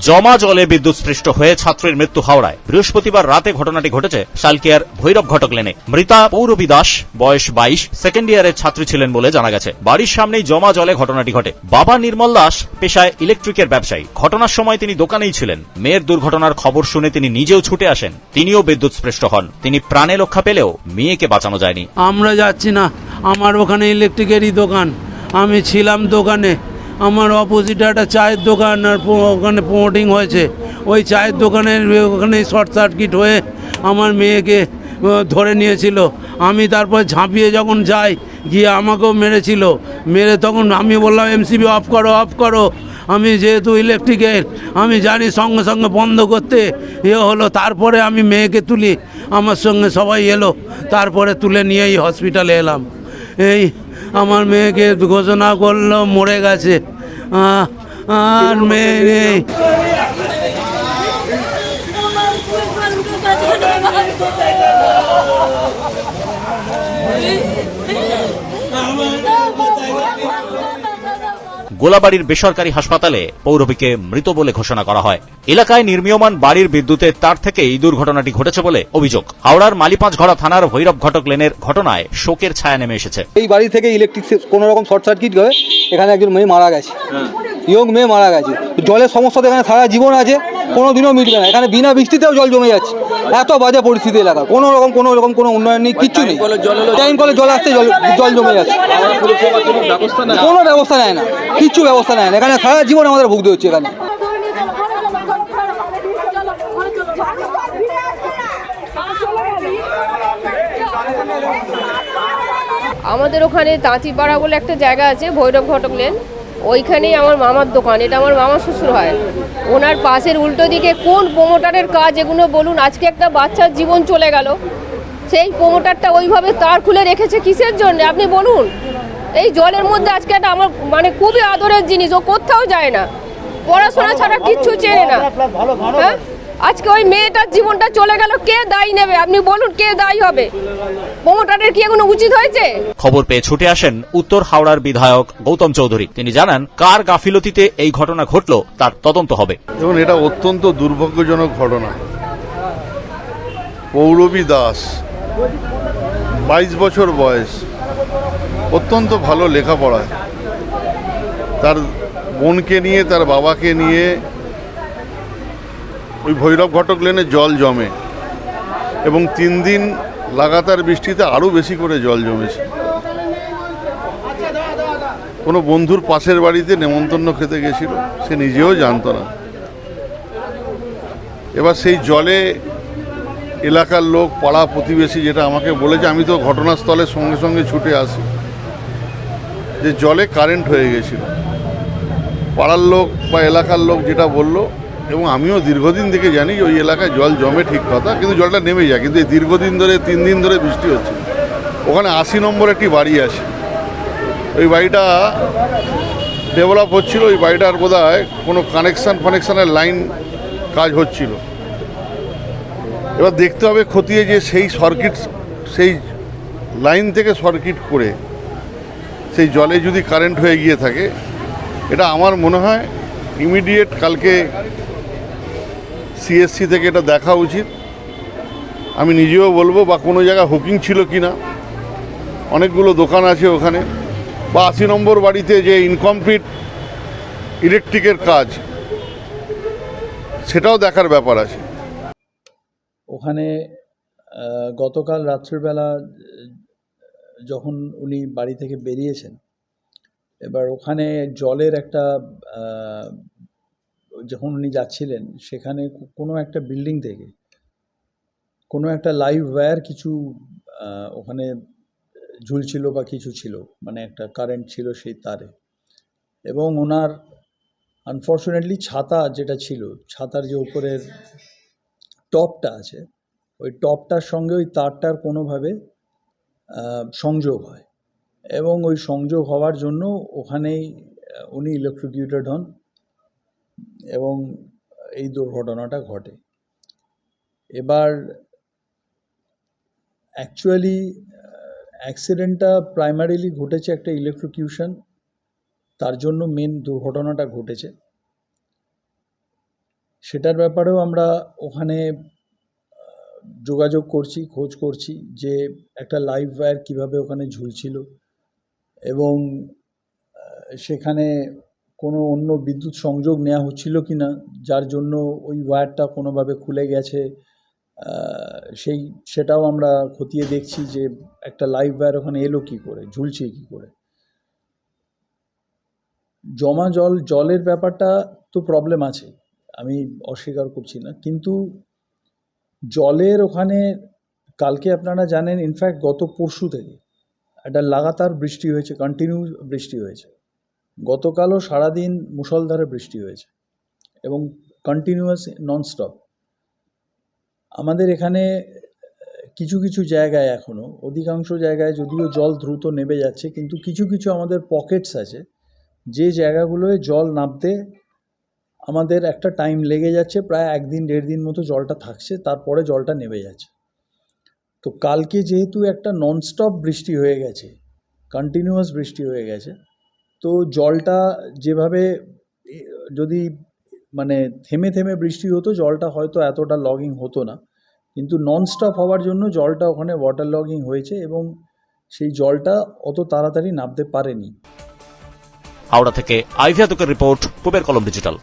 জমা জলে বিদ্যুৎস্পৃষ্ট হয়ে ছাত্রের মৃত্যু হাওড়ায়। বৃহস্পতিবার রাতে ঘটনাটি ঘটেছে শালকিয়ার ভৈরব ঘটক লেনে। মৃতা পৌরবী দাস বয়স বাইশ সেকেন্ড ইয়ারের ছাত্রী ছিলেন বলে জানা গেছে। বাড়ির সামনেই জমা জলে ঘটনাটি ঘটে। বাবা নির্মল দাস পেশায় ইলেকট্রিকের ব্যবসায়ী। ঘটনার সময় তিনি দোকানেই ছিলেন। মেয়ের দুর্ঘটনার খবর শুনে তিনি নিজেও ছুটে আসেন। তিনিও বিদ্যুৎস্পৃষ্ট হন। তিনি প্রাণে রক্ষা পেলেও মেয়েকে বাঁচানো যায়নি। আমরা যাচ্ছি না। আমার ওখানে ইলেকট্রিকেরই দোকান। আমি ছিলাম দোকানে। আমার অপোজিটে একটা চায়ের দোকান আর ওখানে প্রমোটিং হয়েছে। ওই চায়ের দোকানের ওখানে শর্ট সার্কিট হয়ে আমার মেয়েকে ধরে নিয়েছিল। আমি তারপর ঝাঁপিয়ে যখন যাই, গিয়ে আমাকেও মেরেছিল। মেরে তখন আমি বললাম এমসিবি অফ করো অফ করো। আমি যেহেতু ইলেকট্রিকের আমি জানি সঙ্গে সঙ্গে বন্ধ করতে। এ হলো, তারপরে আমি মেয়েকে তুলি। আমার সঙ্গে সবাই এলো। তারপরে তুলে নিয়েই হসপিটালে এলাম। এই আমার মেয়েকে ঘোষণা করল মরে গেছে। আর মেয়ে নেই। গোলাবাড়ির বেসরকারি হাসপাতালে পৌরবীকে মৃত বলে ঘোষণা করা হয়। এলাকায় নির্মীয়মান বাড়ির বিদ্যুতের তার থেকে এই দুর্ঘটনাটি ঘটেছে বলে অভিযোগ। হাওড়ার মালিপাঁচঘড়া থানার ভৈরব ঘটক লেনের ঘটনায় শোকের ছায়া নেমে এসেছে। এই বাড়ি থেকে ইলেকট্রিক কোনো রকম শর্ট সার্কিট হয়ে এখানে একজন মেয়ে মারা গেছে। ইয়ং মেয়ে মারা গেছে। জলের সমস্যা তো এখানে সারা জীবন আছে। কোনো দিনও মিটবে না। এখানে বিনা বৃষ্টিতেও জল জমে যাচ্ছে। এত বাজে পরিস্থিতি এলাকা। কোনো রকম কোনো রকম কোনো উন্নয়ন নেই কিচ্ছু নেই। টাইম কলে জল আসতে জল জল জমে যাচ্ছে। কোনো ব্যবস্থা নেয় না? কিচ্ছু ব্যবস্থা নেয় না। এখানে সারা জীবন আমাদের ভুগতে হচ্ছে এখানে। আমাদের ওখানে তাঁতিপাড়া বলে একটা জায়গা আছে ভৈরব ঘটক লেন ওইখানেই আমার মামার দোকান এটা আমার মামা শ্বশুর হয়। ওনার পাশের উল্টো দিকে কোন প্রোমোটারের কাজ এগুলো বলুন আজকে একটা বাচ্চার জীবন চলে গেল। সেই প্রোমোটারটা ওইভাবে তার খুলে রেখেছে কিসের জন্য? আপনি বলুন। এই জলের মধ্যে আজকে একটা আমার মানে খুবই আদরের জিনিস ও কোথাও যায় না। পড়াশোনা ছাড়া কিচ্ছু চেনে না। হ্যাঁ? আজকে ওই মেয়েটার জীবনটা চলে গেল কে দায়ী নেবে? আপনি বলুন কে দায়ী হবে? প্রোমোটারের কি এগুলো উচিত হয়েছে? খবর পেয়ে ছুটে আসেন উত্তর হাওড়ার বিধায়ক গৌতম চৌধুরী। তিনি জানান কার গাফিলতিতে এই ঘটনা ঘটল তার তদন্ত হবে। দেখুন এটা অত্যন্ত দুর্ভাগ্যজনক ঘটনা। পৌরবী দাস বাইশ বছর বয়স অত্যন্ত ভালো লেখাপড়ায় তার বোনকে নিয়ে তার বাবাকে নিয়ে ওই ভৈরব ঘটক লেনে জল জমে এবং তিন দিন লাগাতার বৃষ্টিতে আরও বেশি করে জল জমেছে। কোনো বন্ধুর পাশের বাড়িতে নেমন্তন্ন খেতে গেছিল, সে নিজেও জানত না। এবার সেই জলে এলাকার লোক, পাড়া প্রতিবেশী যেটা আমাকে বলেছে, আমি তো ঘটনাস্থলের সঙ্গে সঙ্গে ছুটে আসি। যে জলে কারেন্ট হয়ে গেছিল। পাড়ার লোক বা এলাকার লোক যেটা বলল এবং আমিও দীর্ঘদিন থেকে জানি ওই এলাকায় জল জমে ঠিক কথা, কিন্তু জলটা নেমে যায়, কিন্তু এই দীর্ঘদিন ধরে, তিন দিন ধরে বৃষ্টি হচ্ছে। ওখানে আশি নম্বর একটি বাড়ি আছে। ওই বাড়িটা ডেভেলপ হচ্ছিল, ওই বাড়িটার বোধ হয় কোনো কানেকশান ফানেকশানের লাইন কাজ হচ্ছিল। এবার দেখতে হবে খতিয়ে যে সেই সার্কিট সেই লাইন থেকে সার্কিট করে সেই জলে যদি কারেন্ট হয়ে গিয়ে থাকে, এটা আমার মনে হয় ইমিডিয়েট কালকে সিএসসি থেকে এটা দেখা উচিত। আমি নিজেও বলব বা কোনো জায়গায় হুকিং ছিল কি না অনেকগুলো দোকান আছে ওখানে। বা আশি নম্বর বাড়িতে যে ইনকমপ্লিট ইলেকট্রিকের কাজ, সেটাও দেখার ব্যাপার আছে। ওখানে গতকাল রাত্রিবেলা, যখন উনি বাড়ি থেকে বেরিয়েছেন, এবার ওখানে জলের একটা যখন উনি যাচ্ছিলেন, সেখানে কোনো একটা বিল্ডিং থেকে, কোনো একটা লাইভ ওয়্যার কিছু ওখানে ঝুলছিল বা কিছু ছিল মানে একটা কারেন্ট ছিল সেই তারে। এবং ওনার আনফর্চুনেটলি ছাতা যেটা ছিল, ছাতার যে উপরের টপটা আছে, ওই টপটার সঙ্গে ওই তারটার কোনোভাবে সংযোগ হয়। এবং ওই সংযোগ হওয়ার জন্য ওখানেই উনি ইলেকট্রিকিউটেড হন। এবং এই দুর্ঘটনাটা ঘটে। এবার অ্যাকচুয়ালি অ্যাক্সিডেন্টটা প্রাইমারিলি ঘটেছে একটা ইলেকট্রিকিউশন তার জন্য মেন দুর্ঘটনাটা ঘটেছে। সেটার ব্যাপারেও আমরা ওখানে যোগাযোগ করছি, খোঁজ করছি যে একটা লাইভ ওয়্যার কীভাবে ওখানে ঝুলছিল এবং সেখানে কোনো অন্য বিদ্যুৎ সংযোগ নেওয়া হচ্ছিল কি না, যার জন্য ওই ওয়্যারটা কোনোভাবে খুলে গেছে সেই, সেটাও আমরা খতিয়ে দেখছি যে একটা লাইভ ওয়্যার ওখানে এলো কী করে, ঝুলছে কী করে। জমা জল, জলের ব্যাপারটা তো প্রবলেম আছে, আমি অস্বীকার করছি না, কিন্তু জলের ওখানে, কালকে আপনারা জানেন ইনফ্যাক্ট গত পরশু থেকে একটা লাগাতার বৃষ্টি হয়েছে কন্টিনিউ বৃষ্টি হয়েছে। গতকালও সারাদিন মুষলধারে বৃষ্টি হয়েছে এবং কন্টিনিউয়াস ননস্টপ আমাদের এখানে কিছু কিছু জায়গায় এখনও অধিকাংশ জায়গায় যদিও জল দ্রুত নেমে যাচ্ছে, কিন্তু কিছু কিছু আমাদের পকেটস আছে। যে জায়গাগুলোয় জল নামতে আমাদের একটা টাইম লেগে যাচ্ছে, প্রায় একদিন, দেড় দিন মতো জলটা থাকছে, তারপরে জলটা নেমে যাচ্ছে। তো কালকে যেহেতু একটা ননস্টপ বৃষ্টি হয়ে গেছে কন্টিনিউয়াস বৃষ্টি হয়ে গেছে তো জলটা যেভাবে যদি মানে থেমে থেমে বৃষ্টি হতো, জলটা হয়তো এতটা লগিং হতো না। কিন্তু ননস্টপ হওয়ার জন্য জলটা ওখানে ওয়াটার লগিং হয়েছে এবং সেই জলটা অত তাড়াতাড়ি নামতে পারেনি। হাওড়া থেকে আইভিয়া রিপোর্ট পুবের কলম ডিজিটাল